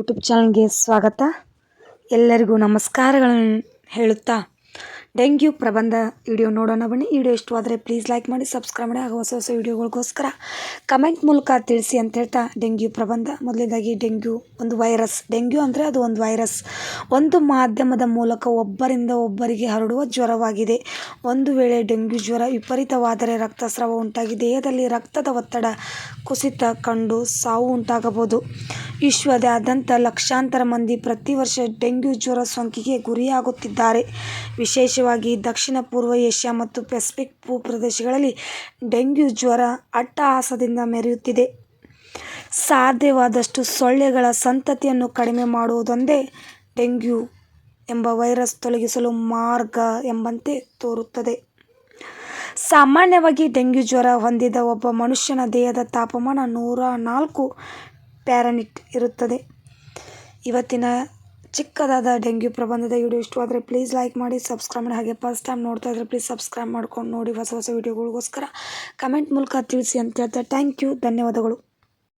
YouTube ಚಾನಲ್ಗೆ ಸ್ವಾಗತ. ಎಲ್ಲರಿಗೂ ನಮಸ್ಕಾರಗಳನ್ನು ಹೇಳುತ್ತಾ, ಡೆಂಗ್ಯೂ ಪ್ರಬಂಧ ವಿಡಿಯೋ ನೋಡೋಣ ಬನ್ನಿ. ವಿಡಿಯೋ ಇಷ್ಟವಾದರೆ ಪ್ಲೀಸ್ ಲೈಕ್ ಮಾಡಿ ಸಬ್ಸ್ಕ್ರೈಬ್ ಮಾಡಿ, ಹಾಗೂ ಹೊಸ ಹೊಸ ವಿಡಿಯೋಗಳಿಗೋಸ್ಕರ ಕಮೆಂಟ್ ಮೂಲಕ ತಿಳಿಸಿ ಅಂತ ಹೇಳ್ತಾ, ಡೆಂಗ್ಯೂ ಪ್ರಬಂಧ. ಮೊದಲನೇದಾಗಿ ಡೆಂಗ್ಯೂ ಒಂದು ವೈರಸ್ ಡೆಂಗ್ಯೂ ಅಂದರೆ ಅದು ಒಂದು ವೈರಸ್ ಒಂದು ಮಾಧ್ಯಮದ ಮೂಲಕ ಒಬ್ಬರಿಂದ ಒಬ್ಬರಿಗೆ ಹರಡುವ ಜ್ವರವಾಗಿದೆ. ಒಂದು ವೇಳೆ ಡೆಂಗ್ಯೂ ಜ್ವರ ವಿಪರೀತವಾದರೆ ರಕ್ತಸ್ರಾವ ಉಂಟಾಗಿ ದೇಹದಲ್ಲಿ ರಕ್ತದ ಒತ್ತಡ, ಕುಸಿತ, ಕಂಡು ಸಾವು ಉಂಟಾಗಬಹುದು. ವಿಶ್ವದಾದ್ಯಂತ ಲಕ್ಷಾಂತರ ಮಂದಿ ಪ್ರತಿ ವರ್ಷ ಡೆಂಗ್ಯೂ ಜ್ವರ ಸೋಂಕಿಗೆ ಗುರಿಯಾಗುತ್ತಿದ್ದಾರೆ. ವಿಶೇಷವಾಗಿ ದಕ್ಷಿಣ ಪೂರ್ವ ಏಷ್ಯಾ ಮತ್ತು ಪೆಸಿಫಿಕ್ ಭೂಪ್ರದೇಶಗಳಲ್ಲಿ ಡೆಂಗ್ಯೂ ಜ್ವರ ಅಟ್ಟಹಾಸದಿಂದ ಮೆರೆಯುತ್ತಿದೆ. ಸಾಧ್ಯವಾದಷ್ಟು ಸೊಳ್ಳೆಗಳ ಸಂತತಿಯನ್ನು ಕಡಿಮೆ ಮಾಡುವುದೊಂದೇ ಡೆಂಗ್ಯೂ ಎಂಬ ವೈರಸ್ ತೊಲಗಿಸಲು ಮಾರ್ಗ ಎಂಬಂತೆ ತೋರುತ್ತದೆ. ಸಾಮಾನ್ಯವಾಗಿ ಡೆಂಗ್ಯೂ ಜ್ವರ ಹೊಂದಿದ ಒಬ್ಬ ಮನುಷ್ಯನ ದೇಹದ ತಾಪಮಾನ ನೂರ ನಾಲ್ಕು ಪ್ಯಾರನಿಟ್ ಇರುತ್ತದೆ. ಇವತ್ತಿನ ಚಿಕ್ಕದಾದ ಡೆಂಗ್ಯೂ ಪ್ರಬಂಧದ ವಿಡಿಯೋ ಇಷ್ಟವಾದರೆ ಪ್ಲೀಸ್ ಲೈಕ್ ಮಾಡಿ ಸಬ್ಸ್ಕ್ರೈಬ್ ಮಾಡಿ. ಹಾಗೆ ಫಸ್ಟ್ ಟೈಮ್ ನೋಡ್ತಾ ಇದ್ದರೆ ಪ್ಲೀಸ್ ಸಬ್ಸ್ಕ್ರೈಬ್ ಮಾಡ್ಕೊಂಡು ನೋಡಿ ಹೊಸ ಹೊಸ ವಿಡಿಯೋಗಳಿಗೋಸ್ಕರ ಕಮೆಂಟ್ ಮೂಲಕ ತಿಳಿಸಿ ಅಂತ ಹೇಳ್ತಾ ಥ್ಯಾಂಕ್ ಯು ಧನ್ಯವಾದಗಳು.